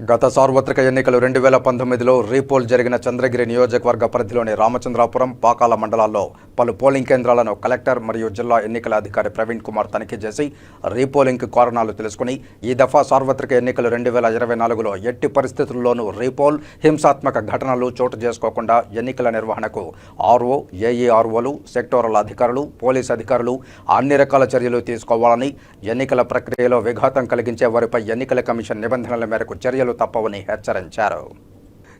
గత సార్వత్రిక ఎన్నికలు రెండు వేల పంతొమ్మిదిలో రీపోల్ జరిగిన చంద్రగిరి నియోజకవర్గ పరిధిలోని రామచంద్రాపురం పాకాల మండలాల్లో పలు పోలింగ్ కేంద్రాలను కలెక్టర్ మరియు జిల్లా ఎన్నికల అధికారి ప్రవీణ్ కుమార్ తనిఖీ చేసి రీపోలింగ్ కారణాలు తెలుసుకుని ఈ దఫా సార్వత్రిక ఎన్నికలు రెండు వేల ఇరవై నాలుగులో ఎట్టి పరిస్థితుల్లోనూ రీపోల్ హింసాత్మక ఘటనలు చోటు చేసుకోకుండా ఎన్నికల నిర్వహణకు ఆర్ఓ ఏఈఆర్ఓలు సెక్టోరల్ అధికారులు పోలీస్ అధికారులు అన్ని రకాల చర్యలు తీసుకోవాలని ఎన్నికల ప్రక్రియలో విఘాతం కలిగించే వారిపై ఎన్నికల కమిషన్ నిబంధనల మేరకు చర్యలు తప్పవని హెచ్చరించారు.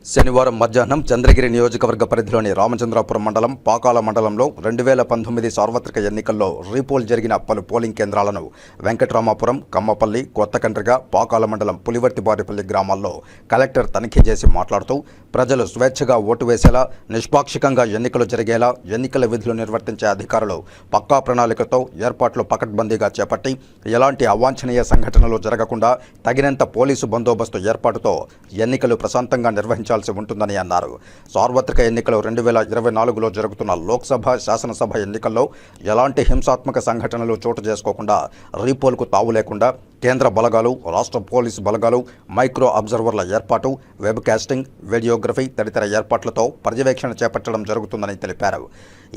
శనివారం మధ్యాహ్నం చంద్రగిరి నియోజకవర్గ పరిధిలోని రామచంద్రాపురం మండలం పాకాల మండలంలో రెండు వేల పంతొమ్మిది సార్వత్రిక ఎన్నికల్లో రీపోల్ జరిగిన పలు పోలింగ్ కేంద్రాలను వెంకటరామాపురం కమ్మపల్లి కొత్తకండ్రిగ పాకాల మండలం పులివర్తిబారిపల్లి గ్రామాల్లో కలెక్టర్ తనిఖీ చేసి మాట్లాడుతూ ప్రజలు స్వేచ్ఛగా ఓటు వేసేలా నిష్పాక్షికంగా ఎన్నికలు జరిగేలా ఎన్నికల విధులు నిర్వర్తించే అధికారులు పక్కా ప్రణాళికతో ఏర్పాట్లు పకడ్బందీగా చేపట్టి ఎలాంటి అవాంఛనీయ సంఘటనలు జరగకుండా తగినంత పోలీసు బందోబస్తు ఏర్పాటుతో ఎన్నికలు ప్రశాంతంగా నిర్వహించారు నిర్వహించాల్సి ఉంటుందని అన్నారు. సార్వత్రిక ఎన్నికలు రెండు వేల ఇరవై నాలుగులో జరుగుతున్న లోక్సభ శాసనసభ ఎన్నికల్లో ఎలాంటి హింసాత్మక సంఘటనలు చోటు చేసుకోకుండా రీపోల్కు తావు లేకుండా కేంద్ర బలగాలు రాష్ట్ర పోలీసు బలగాలు మైక్రో అబ్జర్వర్ల ఏర్పాటు వెబ్ కాస్టింగ్ వీడియోగ్రఫీ తదితర ఏర్పాట్లతో పర్యవేక్షణ చేపట్టడం జరుగుతుందని తెలిపారు.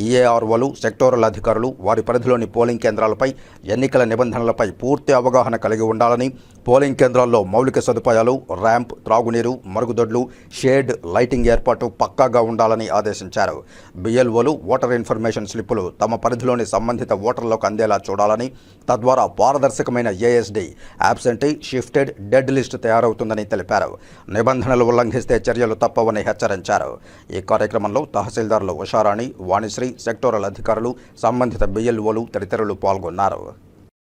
ఈఏఆర్ఓలు సెక్టోరల్ అధికారులు వారి పరిధిలోని పోలింగ్ కేంద్రాలపై ఎన్నికల నిబంధనలపై పూర్తి అవగాహన కలిగి ఉండాలని పోలింగ్ కేంద్రాల్లో మౌలిక సదుపాయాలు ర్యాంప్ త్రాగునీరు మరుగుదొడ్లు షేడ్ లైటింగ్ ఏర్పాటు పక్కాగా ఉండాలని ఆదేశించారు. బిఎల్ఓలు ఓటర్ ఇన్ఫర్మేషన్ స్లిప్పులు తమ పరిధిలోని సంబంధిత ఓటర్లకు అందేలా చూడాలని తద్వారా పారదర్శకమైన ASD absentee shifted dead list తయారవుతుందని తెలిపారు. నిబంధనలు ఉల్లంఘిస్తే చర్యలు తప్పవని హెచ్చరించారు. ఈ కార్యక్రమంలో తహసీల్దార్లు ఉషారాణి వాణిశ్రీ సెక్టోరల్ అధికారులు సంబంధిత బిఎల్ఓలు తదితరులు పాల్గొన్నారు.